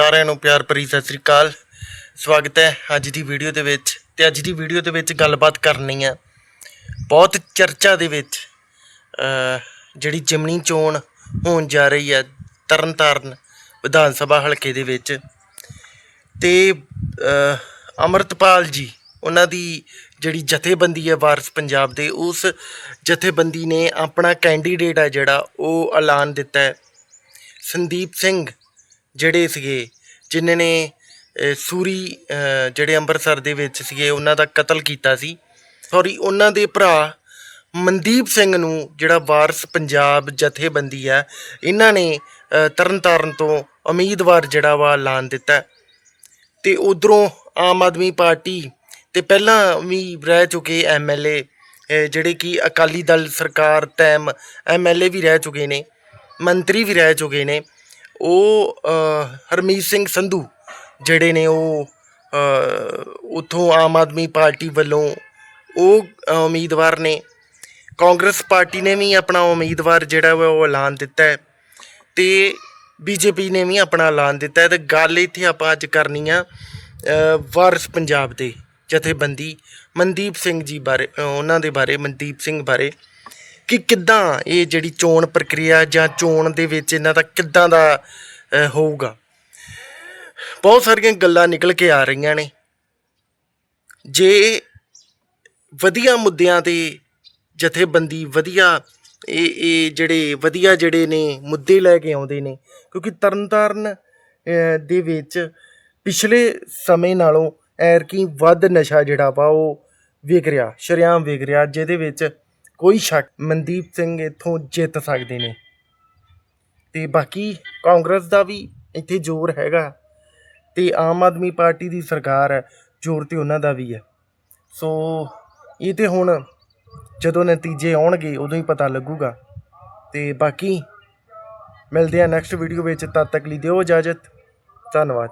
ਸਾਰਿਆਂ ਨੂੰ ਪਿਆਰ ਭਰੀ ਸਤਿ ਸ੍ਰੀ ਅਕਾਲ। ਸਵਾਗਤ ਹੈ ਅੱਜ ਦੀ ਵੀਡੀਓ ਦੇ ਵਿੱਚ। ਤੇ ਅੱਜ ਦੀ ਵੀਡੀਓ ਦੇ ਵਿੱਚ ਗੱਲਬਾਤ ਕਰਨੀ ਆ ਬਹੁਤ ਚਰਚਾ ਦੇ ਵਿੱਚ। ਜਿਹੜੀ ਜਿਮਨੀ ਚੋਣ ਹੋਣ ਜਾ ਰਹੀ ਹੈ ਤਰਨਤਾਰਨ ਵਿਧਾਨ ਸਭਾ ਹਲਕੇ ਦੇ ਵਿੱਚ। ਤੇ ਅ, ਅਮਰਤਪਾਲ ਜੀ ਉਹਨਾਂ ਦੀ ਜਿਹੜੀ ਜਥੇਬੰਦੀ ਹੈ ਵਾਰਸ ਪੰਜਾਬ ਦੇ ਉਸ ਜਥੇਬੰਦੀ ਨੇ ਆਪਣਾ ਕੈਂਡੀਡੇਟ ਹੈ ਜਿਹੜਾ ਉਹ ਐਲਾਨ ਦਿੱਤਾ ਹੈ। ਸੰਦੀਪ ਸਿੰਘ ਜਿਹੜੇ ਸੀਗੇ ਜਿਨ੍ਹਾਂ ਨੇ ਸੂਰੀ ਜਿਹੜੇ ਅੰਮ੍ਰਿਤਸਰ ਦੇ ਵਿੱਚ ਸੀਗੇ ਉਹਨਾਂ ਦਾ ਕਤਲ ਕੀਤਾ ਸੀ ਸੌਰੀ ਉਹਨਾਂ ਦੇ ਭਰਾ ਮਨਦੀਪ ਸਿੰਘ ਨੂੰ ਜਿਹੜਾ ਵਾਰਸ ਪੰਜਾਬ ਜਥੇਬੰਦੀ ਹੈ ਇਹਨਾਂ ਨੇ ਅ, ਤਰਨਤਾਰਨ ਤੋਂ ਉਮੀਦਵਾਰ ਜਿਹੜਾ ਵਾ ਐਲਾਨ ਦਿੱਤਾ ਹੈ। ਤੇ ਉਧਰੋਂ ਆਮ ਆਦਮੀ ਪਾਰਟੀ ਤੇ ਪਹਿਲਾਂ ਵੀ ਰਹਿ ਚੁੱਕੇ ਐਮਐਲਏ ਜਿਹੜੇ ਕਿ ਅਕਾਲੀ ਦਲ ਸਰਕਾਰ ਟਾਈਮ ਐਮਐਲਏ ਵੀ ਰਹਿ ਚੁੱਕੇ ਨੇ ਮੰਤਰੀ ਵੀ ਰਹਿ ਚੁੱਕੇ ਨੇ ਉਹ ਹਰਮੀਤ ਸਿੰਘ ਸੰਧੂ ਜਿਹੜੇ ਨੇ ਉਹ ਉਥੋਂ ਆਮ ਆਦਮੀ ਪਾਰਟੀ ਵੱਲੋਂ ਉਹ ਉਮੀਦਵਾਰ ਨੇ। ਕਾਂਗਰਸ ਪਾਰਟੀ ਨੇ ਵੀ ਆਪਣਾ ਉਮੀਦਵਾਰ ਜਿਹੜਾ ਵਾ ਉਹ ਐਲਾਨ ਦਿੱਤਾ ਹੈ ਤੇ ਬੀਜੇਪੀ ਨੇ ਵੀ ਆਪਣਾ ਐਲਾਨ ਦਿੱਤਾ ਹੈ ਤੇ ਗੱਲ ਇੱਥੇ ਆਪਾਂ ਅੱਜ ਕਰਨੀ ਆ ਵਾਰਸ ਪੰਜਾਬ ਦੇ ਜਥੇਬੰਦੀ ਮਨਦੀਪ ਸਿੰਘ ਜੀ ਬਾਰੇ ਉਹਨਾਂ ਦੇ ਬਾਰੇ, ਮਨਦੀਪ ਸਿੰਘ ਬਾਰੇ। ਕਿ ਕਿੱਦਾਂ ਇਹ ਜਿਹੜੀ ਚੋਣ ਪ੍ਰਕਿਰਿਆ ਜਾਂ ਚੋਣ ਦੇ ਵਿੱਚ ਇਹਨਾਂ ਦਾ ਕਿੱਦਾਂ ਦਾ ਹੋਊਗਾ? ਬਹੁਤ ਸਾਰੀਆਂ ਗੱਲਾਂ ਨਿਕਲ ਕੇ ਆ ਰਹੀਆਂ ਨੇ। ਜੇ ਵਧੀਆ ਮੁੱਦਿਆਂ ਤੇ ਜਥੇਬੰਦੀ ਵਧੀਆ ਇਹ ਇਹ ਜਿਹੜੇ ਵਧੀਆ ਜਿਹੜੇ ਨੇ ਮੁੱਦੇ ਲੈ ਕੇ ਆਉਂਦੇ ਨੇ, ਕਿਉਂਕਿ ਤਰਨਤਾਰਨ ਦੇ ਵਿੱਚ ਪਿਛਲੇ ਸਮੇਂ ਨਾਲੋਂ ਐਰਕੀ ਵੱਧ ਨਸ਼ਾ ਜਿਹੜਾ ਵਾ ਉਹ ਵਿਕ ਰਿਹਾ, ਸ਼ਰੇਆਮ ਵਿਕ ਰਿਹਾ, ਜਿਹਦੇ ਵਿੱਚ ਕੋਈ ਸ਼ੱਕ, ਮਨਦੀਪ ਸਿੰਘ ਇੱਥੋਂ ਜਿੱਤ ਸਕਦੇ ਨੇ। ਤੇ ਬਾਕੀ ਕਾਂਗਰਸ ਦਾ ਵੀ ਇੱਥੇ ਜ਼ੋਰ ਹੈਗਾ ਤੇ ਆਮ ਆਦਮੀ ਪਾਰਟੀ ਦੀ ਸਰਕਾਰ ਹੈ, ਜ਼ੋਰ ਤੇ ਉਹਨਾਂ ਦਾ ਵੀ ਹੈ। ਸੋ ਇਹ ਤੇ ਹੁਣ ਜਦੋਂ ਨਤੀਜੇ ਆਉਣਗੇ, ਉਦੋਂ ਹੀ ਪਤਾ ਲੱਗੂਗਾ। ਤੇ ਬਾਕੀ ਮਿਲਦੇ ਆ ਨੈਕਸਟ ਵੀਡੀਓ ਵਿੱਚ, ਤਦ ਤੱਕ ਲਈ ਦਿਓ ਇਜਾਜ਼ਤ। ਧੰਨਵਾਦ।